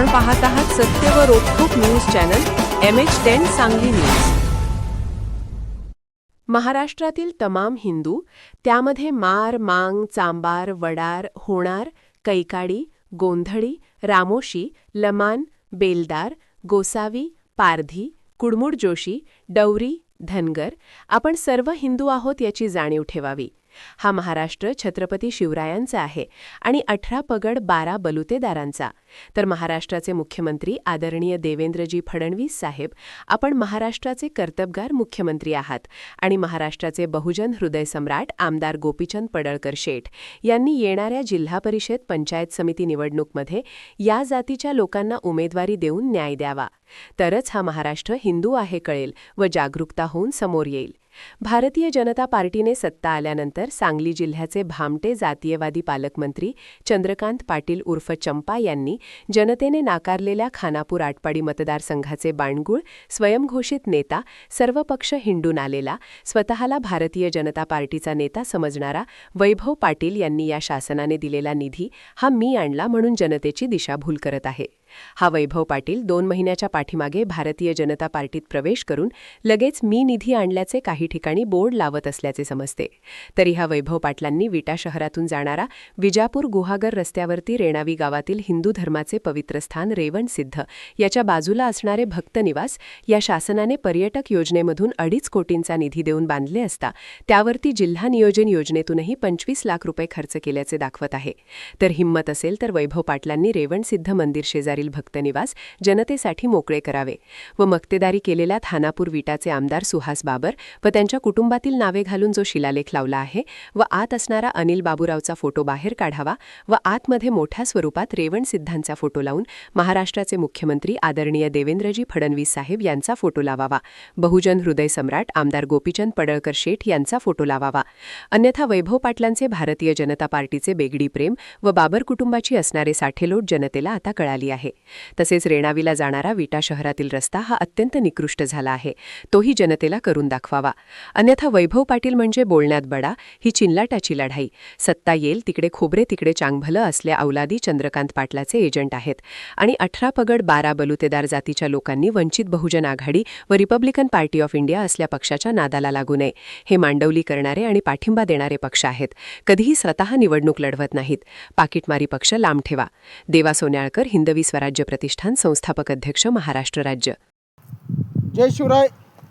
आपण पाहत आहात सत्य व रोखोक news channel M H ten Sangli news. महाराष्ट्रातील तमाम हिंदू त्यामध्ये मार मांग चांबार वडार होणार कैकाडी गोंधळी रामोशी लमान बेलदार गोसावी पारधी कुडमुड जोशी डवरी धनगर आपण सर्व हिंदू आहोत याची जाणीव ठेवावी. हा महाराष्ट्र छत्रपती शिवरायांचा आहे आणि अठरा पगड बारा बलुतेदारांचा. तर महाराष्ट्राचे मुख्यमंत्री आदरणीय देवेंद्रजी फडणवीस साहेब आपण महाराष्ट्राचे कर्तबगार मुख्यमंत्री आहात आणि महाराष्ट्राचे बहुजन हृदय सम्राट आमदार गोपीचंद पडळकर शेठ यांनी येणाऱ्या जिल्हा परिषद पंचायत समिती निवडणूकमध्ये या जातीच्या लोकांना उमेदवारी देऊन न्याय द्यावा. तरच हा महाराष्ट्र हिंदू आहे कळेल व जागरूकता होऊन समोर येईल. भारतीय जनता पार्टीने सत्ता आल्यानंतर सांगली जिल्ह्याचे भामटे जातीयवादी पालकमंत्री चंद्रकांत पाटील उर्फ चंपा यांनी जनतेने नाकारलेल्या खानापूर आटपाडी मतदारसंघाचे बाणगुळ स्वयंघोषित नेता सर्वपक्ष हिंडून आलेला स्वतःला भारतीय जनता पार्टीचा नेता समजणारा वैभव पाटील यांनी या शासनाने दिलेला निधी हा मी आणला म्हणून जनतेची दिशाभूल करत आहे. हा वैभव पाटील दोन महिन्याच्या पाठीमागे भारतीय जनता पार्टीत प्रवेश करून लगेच मी निधी आणल्याचे काही ठिकाणी बोर्ड लावत असल्याचे समजते. तरी हा वैभव पाटलांनी विटा शहरातून जाणारा विजापूर गुहागर रस्त्यावरती रेणावी गावातील हिंदू धर्माचे पवित्र स्थान रेवण सिद्ध याच्या बाजूला असणारे भक्तनिवास या शासनाने पर्यटक योजनेमधून अडीच कोटींचा निधी देऊन बांधले असता त्यावरती जिल्हा नियोजन योजनेतूनही पंचवीस लाख रुपये खर्च केल्याचे दाखवत आहे. तर हिंमत असेल तर वैभव पाटलांनी रेवणसिद्ध मंदिर शेजारी भक्तनिवास जनतेसाठी मोकळे करावे व मक्तेदारी केलेल्या थानापूर विटाचे आमदार सुहास बाबर व त्यांच्या कुटुंबातील नावे घालून जो शिलालेख लावला आहे व आत असणारा अनिल बाबूरावचा फोटो बाहेर काढावा व आतमध्ये मोठ्या स्वरूपात रेवण सिद्धांचा फोटो लावून महाराष्ट्राचे मुख्यमंत्री आदरणीय देवेंद्रजी फडणवीस साहेब यांचा फोटो लावावा. बहुजन हृदय सम्राट आमदार गोपीचंद पडळकर शेठ यांचा फोटो लावावा. अन्यथा वैभव पाटलांचे भारतीय जनता पार्टीचे बेगडी प्रेम व बाबर कुटुंबाची असणारे साठेलोट जनतेला आता कळाली आहे. तसेच रेणावीला जाणारा विटा शहरातील रस्ता हा अत्यंत निकृष्ट झाला आहे. तोही जनतेला करून दाखवावा. अन्यथा वैभव पाटील म्हणजे बोलण्यात बडा ही चिनलाटाची लढाई. सत्ता येईल तिकडे खोबरे तिकडे चांगभलं असल्या औलादी चंद्रकांत पाटलाचे एजंट आहेत. आणि अठरा पगड बारा बलुतेदार जातीच्या लोकांनी वंचित बहुजन आघाडी व रिपब्लिकन पार्टी ऑफ इंडिया असल्या पक्षाच्या नादाला लागू नये. हे मांडवली करणारे आणि पाठिंबा देणारे पक्ष आहेत. कधीही स्वतः निवडणूक लढवत नाहीत. पाकिटमारी पक्ष लांब ठेवा. देवा सोन्याळकर हिंदवी स्वराज्य प्रतिष्ठान संस्थापक अध्यक्ष महाराष्ट्र राज्य. जय शिवराय.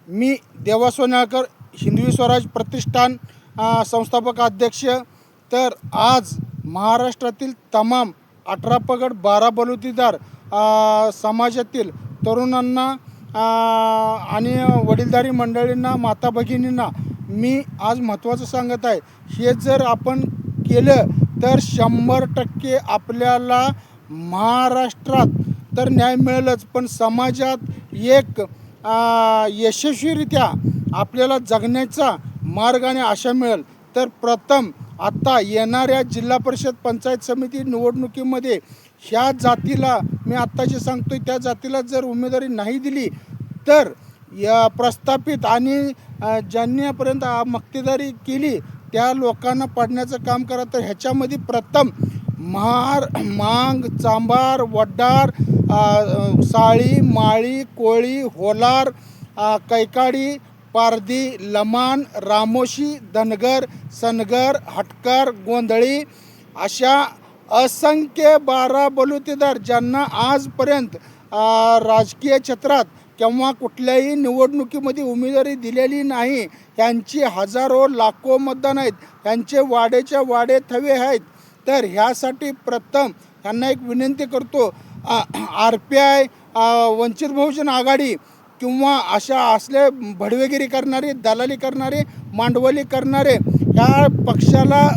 मी देवा सोनाळकर हिंदवी स्वराज प्रतिष्ठान संस्थापक अध्यक्ष. तर आज महाराष्ट्रातील तमाम अठरा पगड बारा बलुतीदार समाजातील तरुणांना आणि वडीलधारी मंडळींना माता भगिनींना मी आज महत्त्वाचं सांगत आहे. हे जर आपण केलं तर शंभर टक्के आपल्याला महाराष्ट्रात तर न्याय मिळेलच पण समाजात एक यशस्वीरित्या आपल्याला जगण्याचा मार्ग आणि आशा मिळेल. तर प्रथम आत्ता येणाऱ्या जिल्हा परिषद पंचायत समिती निवडणुकीमध्ये ह्या जातीला मी आत्ता जे आहे त्या जातीला जर उमेदवारी नाही दिली तर या प्रस्थापित आणि ज्यांनीपर्यंत मक्तेदारी केली त्या लोकांना पाडण्याचं काम करा. तर ह्याच्यामध्ये प्रथम मार मांग चांबार वड्डार साळी माळी कोळी होलार कैकाडी पारधी लमान रामोशी धनगर सनगर हटकर गोंधळी अशा असंख्य बारा बलुतेदार ज्यांना आजपर्यंत राजकीय क्षेत्रात किंवा कुठल्याही निवडणुकीमध्ये उमेदवारी दिलेली नाही यांची हजारो लाखो मतदान आहेत यांचे वाडेच्या वाडे थवे आहेत. तर ह्यासाठी प्रथम त्यांना एक विनंती करतो R P I Vanchit Bahujan Aghadi किंवा अशा असले भडवेगिरी करणारे दलाली करणारे मांडवली करणारे ह्या पक्षाला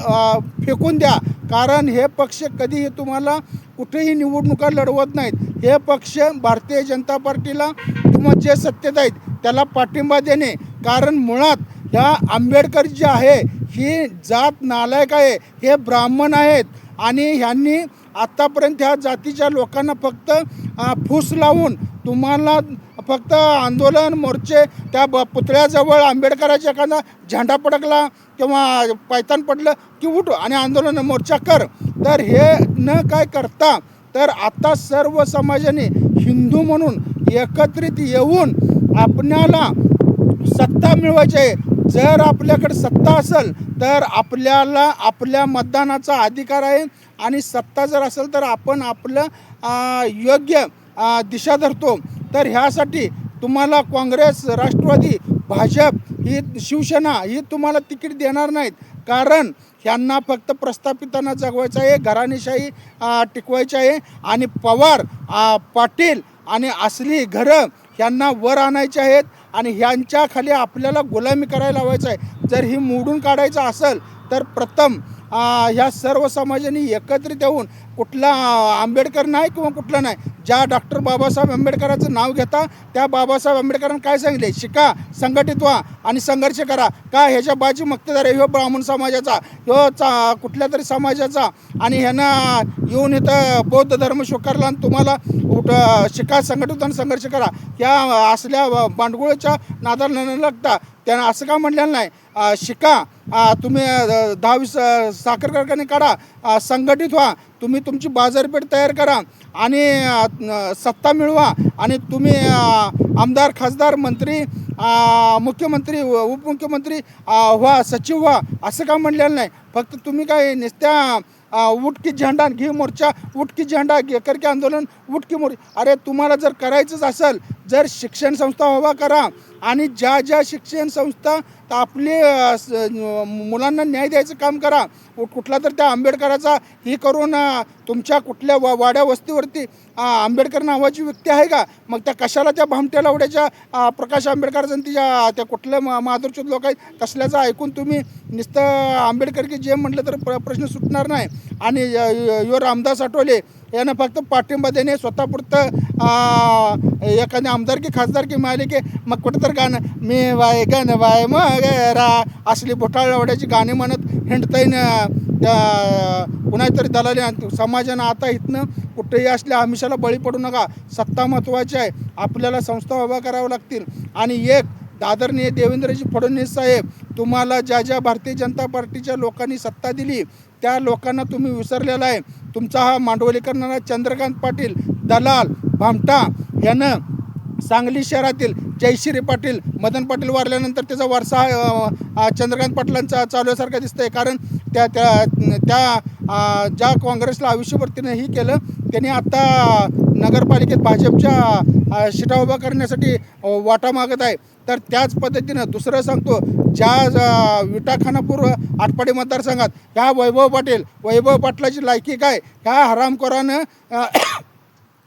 फेकून द्या. कारण हे पक्ष कधीही तुम्हाला कुठेही निवडणुका लढवत नाहीत. हे पक्ष भारतीय जनता पार्टीला किंवा जे सत्तेत आहेत त्याला पाठिंबा देणे. कारण मुळात ह्या आंबेडकर जे आहे ही जात नालायक आहे हे ब्राह्मण आहेत. आणि ह्यांनी आत्तापर्यंत ह्या जातीच्या लोकांना फक्त फूस लावून तुम्हाला फक्त आंदोलन मोर्चे त्या ब पुतळ्याजवळ आंबेडकराच्या एखादा झेंडा पडकला किंवा पायतान पडलं की उठ आणि आंदोलन मोर्चा कर. तर हे न काय करता तर आता सर्व समाजाने हिंदू म्हणून एकत्रित येऊन आपणाला सत्ता मिळवायची आहे. जर आपल्याकडे सत्ता असेल तर आपल्याला आपल्या मतदानाचा अधिकार आहे. आणि सत्ता जर असेल तर आपण आपलं योग्य दिशा धरतो. तर ह्यासाठी तुम्हाला काँग्रेस राष्ट्रवादी भाजप ही शिवसेना ही तुम्हाला तिकीट देणार नाहीत. कारण ह्यांना फक्त प्रस्थापितांना जगवायचं आहे घराणेशाही टिकवायची आहे. आणि पवार पाटील आणि असली घरं ह्यांना वर आणायचे आहेत. आणि ह्यांच्या खाली आपल्याला गुलामी करायला लावायचं आहे. जर ही मोडून काढायचं असेल तर प्रथम ह्या सर्व समाजाने एकत्रित येऊन कुठला आंबेडकर नाही किंवा कुठला नाही ज्या डॉक्टर बाबासाहेब आंबेडकरांचं नाव घेता त्या बाबासाहेब आंबेडकरांनी काय सांगितले? शिका संघटित व्हा आणि संघर्ष करा. का ह्याच्या बाजी मक्तेदार आहे? ह्यो ब्राह्मण समाजाचा ह्यो चा कुठल्या तरी समाजाचा. आणि ह्यानं येऊन इथं बौद्ध धर्म स्वीकारला आणि तुम्हाला कुठं शिका संघटित आणि संघर्ष करा. या असल्या बांडगुळच्या नादाला न लागता त्यानं असं का म्हणलेलं नाही? शिका. तुम्ही दहावीस दहा वीस साखर कारखाने काढा. संघटित व्हा. तुम्ही तुमची बाजारपेठ तयार करा. आणि सत्ता मिळवा. आणि तुम्ही आमदार खासदार मंत्री मुख्यमंत्री व उपमुख्यमंत्री व्हा सचिव व्हा. असं का म्हणलेलं नाही? फक्त तुम्ही काय नुसत्या उठकी झेंडा घे मोर्चा उठकी झेंडा घे कर आंदोलन उठकी मोर्चा अरे तुम्हाला जर करायचंच असेल जर शिक्षण संस्था उभा करा आणि ज्या ज्या शिक्षण संस्था आपले मुलांना न्याय द्यायचं काम करा कुठला तर त्या आंबेडकराचा ही करून तुमच्या कुठल्या वा वाड्या वस्तीवरती आंबेडकर नावाची व्यक्ती आहे का? मग त्या कशाला त्या भामट्या लावड्याच्या प्रकाश आंबेडकर आणि तिच्या त्या कुठल्या मा लोक आहेत कसल्याचं ऐकून तुम्ही नुसतं आंबेडकर की जे म्हटलं तर प्र प्रश्न सुटणार नाही. आणि य- य- यो रामदास आठवले यानं फक्त पाठिंबा देणे स्वतःपुरतं एखाद्या आमदारकी खासदारकी मालिके मग कुठं तर गाणं मी वाय गण वाय मग रा असली बोटाळवड्याची गाणी म्हणत हिंडताईन त्या कुणातरी दलाली आणि समाजानं आता इथनं कुठेही असल्या आमिषाला बळी पडू नका. सत्ता महत्त्वाची आहे. आपल्याला संस्था उभा कराव्या लागतील. आणि एक आदरणीय देवेंद्रजी फडणवीस साहेब तुम्हाला ज्या ज्या भारतीय जनता पार्टीच्या लोकांनी सत्ता दिली त्या लोकांना तुम्ही विसरलेला आहे. तुमचा हा मांडवली करणारा चंद्रकांत पाटील दलाल भामटा यानं सांगली शहरातील जयश्री पाटील मदन पाटील वारल्यानंतर त्याचा वारसा चंद्रकांत पाटलांचा चालवल्यासारखा दिसतंय. कारण त्या त्या त्या ज्या काँग्रेसला आयुष्यभर तिने ही केलं त्यांनी आत्ता नगरपालिकेत भाजपच्या शिटा उभा करण्यासाठी वाटा मागत आहे. तर त्याच पद्धतीनं दुसरं सांगतो ज्या अ, विटा खानापूर आटपाडी मतदारसंघात ह्या वैभव पाटील वैभव पाटलाची लायकी काय? ह्या हरामखोरानं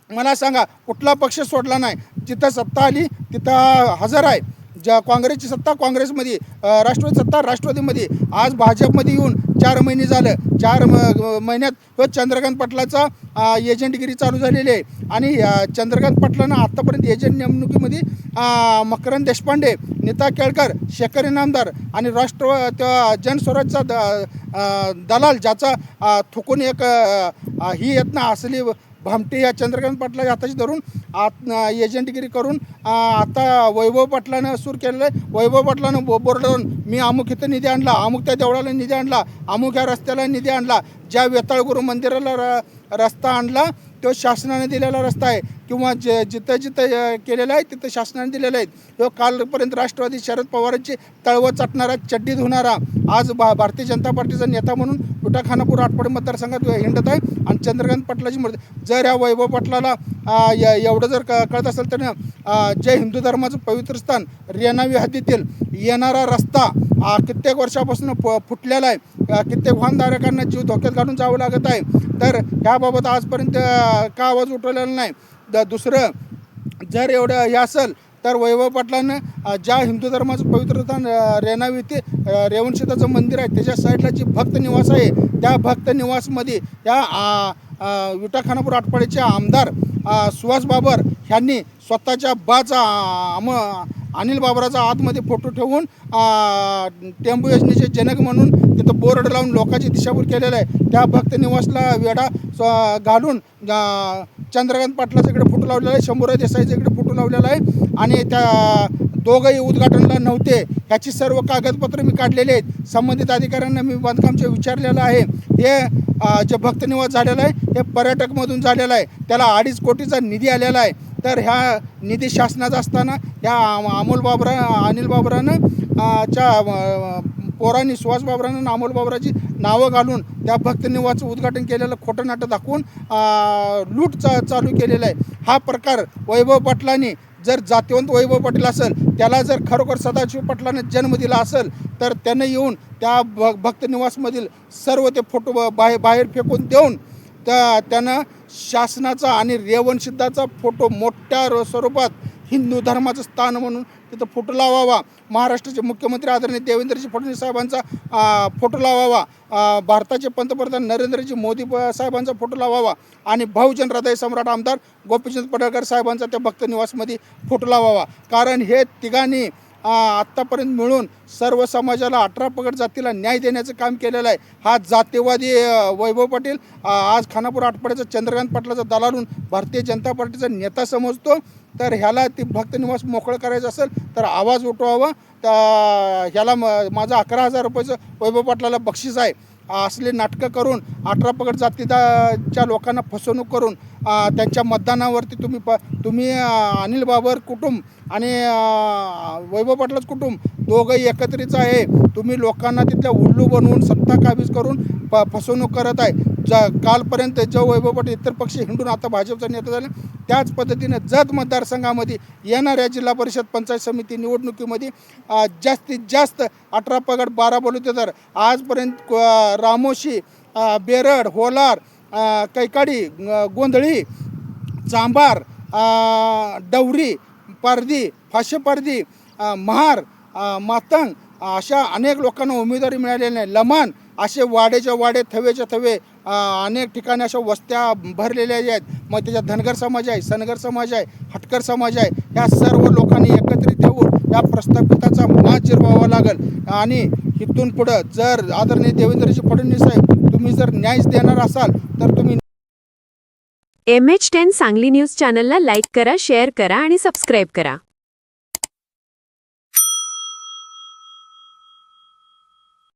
मला सांगा कुठला पक्ष सोडला नाही? जिथं सत्ता आली तिथं हजर आहे. ज्या काँग्रेसची सत्ता काँग्रेसमध्ये राष्ट्रवादी सत्ता राष्ट्रवादीमध्ये आज भाजपमध्ये येऊन चार महिने झालं. चार म- महिन्यात तो चंद्रकांत पाटलाचा एजंटगिरी चालू झालेली आहे. आणि चंद्रकांत पाटलानं आत्तापर्यंत एजंट नेमणुकीमध्ये मकरंद देशपांडे नीता केळकर शेखर इनामदार आणि राष्ट्र त्या जनस्वराजचा द दलाल ज्याचा थुकून एक ही येत ना असली भामटे या चंद्रकांत पाटला हाताशी धरून आत एजंटगिरी करून आता वैभव पाटलानं सूर केलेलं आहे. वैभव पाटलानं बो बोर्डवरून मी अमुक इथं निधी आणला अमुक त्या देवळाला निधी आणला अमुक या रस्त्याला निधी आणला ज्या वेताळगुरू मंदिराला र रस्ता आणला तो शासनाने दिलेला रस्ता आहे किंवा जे जिथं जिथं केलेलं आहे तिथं शासनाने दिलेलं आहे. तो कालपर्यंत राष्ट्रवादी शरद पवारांची तळवत चाटणारा चड्डी धुणारा आज भा भारतीय जनता पार्टीचा नेता म्हणून विटा खानापूर आठवडे मतदारसंघात हिंडत आहे आणि चंद्रकांत पाटलाची मूर्ती जर या वैभव पाटलाला एवढं जर क- कळत असेल तर जे हिंदू धर्माचं पवित्र स्थान रेणावी हद्दीतील येणारा रस्ता कित्येक वर्षापासून फ फुटलेला आहे. कित्येक वाहनधारकांना जीव धोक्यात घालून जावं लागत आहे. तर ह्याबाबत आजपर्यंत का आवाज उठवलेला नाही? द दुसरं जर एवढं हे असेल तर वैभव पाटलानं ज्या हिंदू धर्माचं पवित्र स्थान रेनावी रेणावी ते अ, मंदिर आहे त्याच्या साईडला जी भक्त निवास आहे त्या भक्त निवासमध्ये या विटा खानापूर आटपाडीचे आमदार सुहास बाबर ह्यांनी स्वतःच्या बाचा आम अनिल बाबराचा आतमध्ये फोटो ठेवून अ, टेंबू योजनेचे जनक म्हणून तिथं बोर्ड लावून लोकांची दिशाभूल केलेलं आहे. त्या भक्त निवासला वेडा स्व- घालून चंद्रकांत पाटलाचा इकडे फोटो लावलेला आहे शंभूराज देसाईचा इकडे फोटो लावलेला आहे आणि त्या दोघंही उद्घाटनला नव्हते. ह्याची सर्व कागदपत्र मी काढलेले आहेत. संबंधित अधिकाऱ्यांना मी बांधकामचे विचारलेलं आहे. हे जे भक्तनिवास झालेलं आहे हे पर्यटकमधून झालेलं आहे. त्याला अडीच कोटीचा निधी आलेला आहे. तर ह्या निधी शासनाचा असताना ह्या अमोल बाबरा अनिल बाबरानं च्या पोरांनी सुहास बाबरानं अमोल बाबराची नावं घालून त्या भक्तनिवासचं उद्घाटन केलेलं खोटं नाटं दाखवून लूट चा चालू केलेला आहे. हा प्रकार वैभव पाटलांनी जर जातिवंत वैभव पाटील असेल त्याला जर खरोखर सदाशिव पाटलानं जन्म दिला असेल तर त्यानं येऊन त्या भ भक्तनिवासमधील सर्व ते फोटो बाहेर बाहेर फेकून देऊन त्या त्यानं शासनाचा आणि रेवणसिद्धाचा फोटो मोठ्या र- स्वरूपात हिंदू धर्माचं स्थान म्हणून तिथं फोटो लावावा. महाराष्ट्राचे मुख्यमंत्री आदरणीय देवेंद्रजी फडणवीस साहेबांचा फोटो लावावा. भारताचे पंतप्रधान नरेंद्रजी मोदी साहेबांचा फोटो लावावा. आणि बहुजन हृदय सम्राट आमदार गोपीचंद पडळकर साहेबांचा त्या भक्तनिवासमध्ये फोटो लावावा. कारण हे तिघांनी आत्तापर्यंत मिळून सर्व समाजाला अठरा पगड जातीला न्याय देण्याचं काम केलेलं आहे. हा जातीवादी वैभव पाटील आज खानापूर आठवड्याचा चंद्रकांत पाटलाचा दलालून भारतीय जनता पार्टीचा नेता समजतो. तर ह्याला ती भक्तनिवास मोकळं करायचं असेल तर आवाज उठवावा. तर ह्याला म माझा अकरा हजार रुपयाचं वैभव पाटलाला बक्षीस आहे. असले नाटकं करून अठरा पगड जातीच्या लोकांना फसवणूक करून त्यांच्या मतदानावरती तुम्ही प तुम्ही अनिल बाबर कुटुंब आणि वैभव पाटलाच कुटुंब दोघंही एकत्रित आहे. तुम्ही लोकांना तिथल्या उल्लू बनवून सत्ता काबीज करून प फसवणूक करत आहे. जा कालपर्यंत जो वैभवपट इतर पक्ष हिंडून आता भाजपचा नेता झाला. त्याच पद्धतीनं जत मतदारसंघामध्ये येणाऱ्या जिल्हा परिषद पंचायत समिती निवडणुकीमध्ये जास्तीत जास्त अठरा पगड बारा बलुतेदार आजपर्यंत रामोशी बेरड होलार कैकाडी गोंधळी चांबार डवरी पारधी फाशे पारधी महार मातंग अशा अनेक लोकांना उमेदवारी मिळालेली नाही. लमान असे वाडेच्या वाडे थवेच्या थवे अनेक ठिकाणी अशा वस्त्या भरलेल्या आहेत. मग त्याच्यात धनगर समाज आहे सनगर समाज आहे हटकर समाज आहे. या सर्व लोकांनी एकत्रित येऊन या प्रस्थापिताचा माज जिरवावा लागेल. आणि इथून पुढं जर आदरणीय देवेंद्रजी फडणवीस साहेब तुम्ही जर न्यायच देणार असाल तर तुम्ही M H ten Sangli news चॅनलला लाईक करा शेअर करा आणि सबस्क्राईब करा.